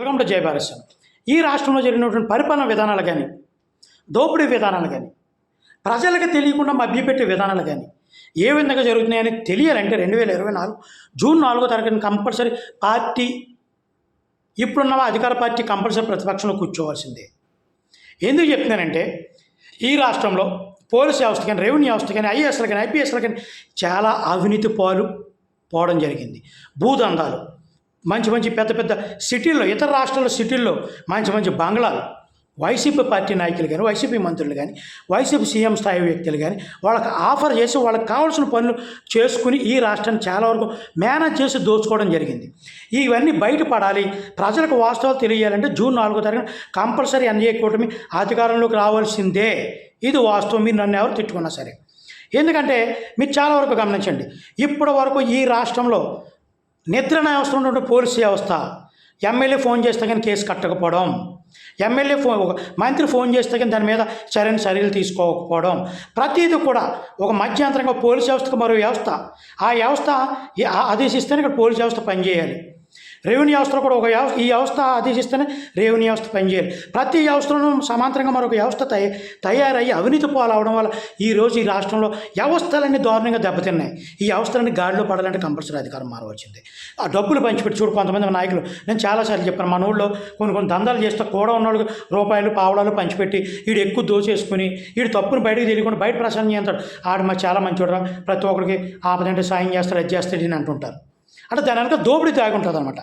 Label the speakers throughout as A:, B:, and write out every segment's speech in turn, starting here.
A: Welcome to జయభారస్యం. ఈ రాష్ట్రంలో జరిగినటువంటి పరిపాలన విధానాలు కానీ దోపిడీ విధానాలు కానీ ప్రజలకు తెలియకుండా మభ్యపెట్టే విధానాలు కానీ ఏ విధంగా జరుగుతున్నాయని తెలియాలంటే రెండు వేల ఇరవై నాలుగు జూన్ నాలుగో తారీఖున కంపల్సరీ పార్టీ ఇప్పుడున్న అధికార పార్టీ కంపల్సరీ ప్రతిపక్షంలో కూర్చోవాల్సిందే. ఎందుకు చెప్తున్నానంటే ఈ రాష్ట్రంలో పోలీస్ వ్యవస్థ కానీ రెవెన్యూ వ్యవస్థ కానీ ఐఏఎస్లు కానీ ఐపీఎస్లు కానీ చాలా అవినీతి పాలు పోవడం జరిగింది. భూదందాలు మంచి మంచి పెద్ద పెద్ద సిటీల్లో ఇతర రాష్ట్రాల సిటీల్లో మంచి మంచి బంగ్లాలు వైసీపీ పార్టీ నాయకులు కానీ వైసీపీ మంత్రులు కానీ వైసీపీ సీఎం స్థాయి వ్యక్తులు కానీ వాళ్ళకి ఆఫర్ చేసి వాళ్ళకి కావాల్సిన పనులు చేసుకుని ఈ రాష్ట్రాన్ని చాలా వరకు మేనేజ్ చేసి దోచుకోవడం జరిగింది. ఇవన్నీ బయటపడాలి. ప్రజలకు వాస్తవాలు తెలియాలంటే జూన్ నాలుగో తారీఖున కంపల్సరీ ఎన్ఏ కూటమి అధికారంలోకి రావాల్సిందే. ఇది వాస్తవం. మీరు నన్ను ఎవరు తిట్టుకున్నా సరే. ఎందుకంటే మీరు చాలా వరకు గమనించండి. ఇప్పటి వరకు ఈ రాష్ట్రంలో నిద్రణ వ్యవస్థ ఉన్నటువంటి పోలీసు వ్యవస్థ. ఎమ్మెల్యే ఫోన్ చేస్తే కానీ కేసు కట్టకపోవడం. ఎమ్మెల్యే ఫోన్ ఒక మంత్రి ఫోన్ చేస్తే కానీ దాని మీద సరైన చర్యలు తీసుకోకపోవడం. ప్రతిదీ కూడా ఒక మధ్యంతరంగా పోలీస్ వ్యవస్థకు మరో వ్యవస్థ. ఆ వ్యవస్థ ఆ- ఆదేశిస్తేనే ఇక్కడ పోలీస్ వ్యవస్థ పనిచేయాలి. రెవెన్యూ వ్యవస్థలో కూడా ఒక వ్యవస్థ ఈ వ్యవస్థ ఆదేశిస్తేనే రెవెన్యూ వ్యవస్థ పనిచేయాలి. ప్రతి వ్యవస్థలోనూ సమాంతరంగా మరొక వ్యవస్థ తయ తయారయ్యి అవినీతి పాలవడం వల్ల ఈరోజు ఈ రాష్ట్రంలో వ్యవస్థలన్నీ దారుణంగా దెబ్బతిన్నాయి. ఈ వ్యవస్థలన్నీ గాడిలో పడాలంటే కంపల్సరీ అధికారం మారవచ్చింది ఆ డబ్బులు పంచిపెట్టి చూడు కొంతమంది నాయకులు. నేను చాలాసార్లు చెప్పాను మన ఊళ్ళో కొన్ని కొన్ని దందాలు చేస్తే కూడా ఉన్నోళ్ళు రూపాయలు పావడాలు పంచిపెట్టి వీడు ఎక్కువ దోచేసుకుని వీడు తప్పును బయటకు తెలియకుండా బయట ప్రసారం చేస్తాడు ఆడు మా చాలా చూడరా ప్రతి ఒక్కరికి ఆపదంటే సాయం చేస్తాడు అది చేస్తాడు అని అంటుంటారు. అంటే దాని వెనక దోపిడీ తాగుంటుంది అనమాట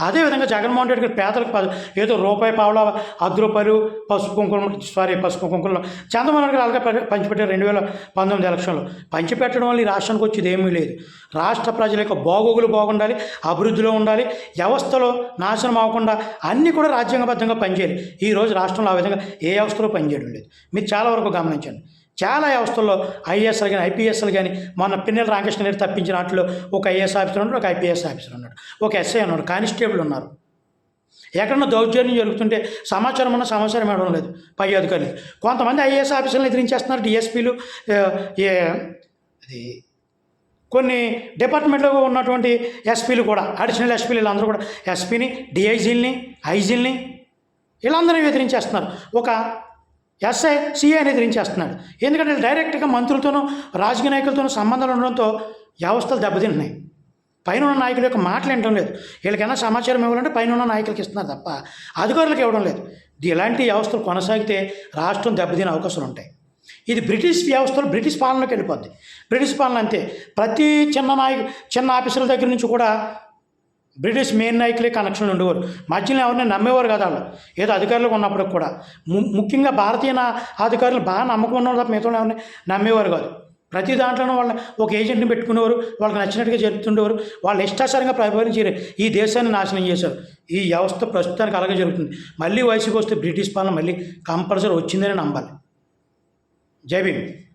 A: అదేవిధంగా జగన్మోహన్ రెడ్డి గారు పేదలకు ప- ఏదో రూపాయి పావుల అర్ధ రూపాయలు పసుపు కుంకుమ సారీ పసుపు కుంకుమలో. చంద్రమోహన్ గారు అలాగే పంచిపెట్టారు రెండు వేల పంతొమ్మిది ఎలక్షన్లో. పంచిపెట్టడం వల్ల ఈ రాష్ట్రానికి వచ్చేది ఏమీ లేదు. రాష్ట్ర ప్రజల యొక్క బాగోగులు బాగుండాలి అభివృద్ధిలో ఉండాలి వ్యవస్థలో నాశనం అవ్వకుండా అన్నీ కూడా రాజ్యాంగబద్ధంగా పనిచేయాలి. ఈ రోజు రాష్ట్రంలో ఆ విధంగా ఏ వ్యవస్థలో పనిచేయడం లేదు. మీరు చాలా వరకు గమనించండి. చాలా వ్యవస్థల్లో ఐఏఎస్లు కానీ ఐపీఎస్లు కానీ మన పిన్నెల రామకృష్ణ గారు తప్పించిన వాటిలో ఒక ఐఏఎస్ ఆఫీసర్ ఉన్నాడు ఒక ఐపీఎస్ ఆఫీసర్ ఉన్నాడు ఒక ఎస్ఐ ఉన్నాడు కానిస్టేబుల్ ఉన్నారు. ఎక్కడన్నా దౌర్జన్యం జరుగుతుంటే సమాచారం ఉన్న సమాచారం ఇవ్వడం లేదు పై అధికారులు కొంతమంది ఐఏఎస్ ఆఫీసర్లు ఎదిరించేస్తున్నారు డిఎస్పీలు ఏ అది కొన్ని డిపార్ట్మెంట్లో ఉన్నటువంటి ఎస్పీలు కూడా అడిషనల్ ఎస్పీలు వీళ్ళందరూ కూడా ఎస్పీని డిఐజీల్ని ఐజీల్ని వీళ్ళందరినీ ఎదిరించేస్తున్నారు. ఒక ఎస్ఐ సిఐని ఎదిరించేస్తున్నాడు ఎందుకంటే వీళ్ళు డైరెక్ట్గా మంత్రులతోనూ రాజకీయ నాయకులతోనూ సంబంధాలు ఉండడంతో వ్యవస్థలు దెబ్బతింటున్నాయి. పైన ఉన్న నాయకుల యొక్క మాటలు వినడం లేదు. వీళ్ళకైనా సమాచారం ఇవ్వాలంటే పైన ఉన్న నాయకులకి ఇస్తున్నారు తప్ప అధికారులకు ఇవ్వడం లేదు. ఇది ఇలాంటి వ్యవస్థలు కొనసాగితే రాష్ట్రం దెబ్బతినే అవకాశాలు ఉంటాయి. ఇది బ్రిటిష్ వ్యవస్థలో బ్రిటిష్ పాలనలోకి వెళ్ళిపోద్ది. బ్రిటిష్ పాలన అంతే. ప్రతి చిన్న నాయకు చిన్న ఆఫీసర్ల దగ్గర నుంచి కూడా బ్రిటిష్ మెయిన్ నాయకులే కనెక్షన్లు ఉండేవారు. మధ్యలో ఎవరిని నమ్మేవారు కదా వాళ్ళు. ఏదో అధికారులకు ఉన్నప్పుడు కూడా. ము- ముఖ్యంగా భారతీయ నా- అధికారులు బాగా నమ్మకం ఉన్నారు తప్ప మిగతా ఎవరిని నమ్మేవారు కాదు. ప్రతి దాంట్లోనూ వాళ్ళ ఒక ఏజెంట్ని పెట్టుకునేవారు. వాళ్ళకి నచ్చినట్టుగా జరుపుతుండేవారు. వాళ్ళు ఇష్టాసారంగా పరిపాలించారు ఈ దేశాన్ని నాశనం చేశారు. ఈ వ్యవస్థ ప్రస్తుతానికి అలాగే జరుగుతుంది. మళ్ళీ వయసుకు వస్తే బ్రిటిష్ పాలన మళ్ళీ కంపల్సరీ వచ్చిందని నమ్మాలి. జై భీమ్.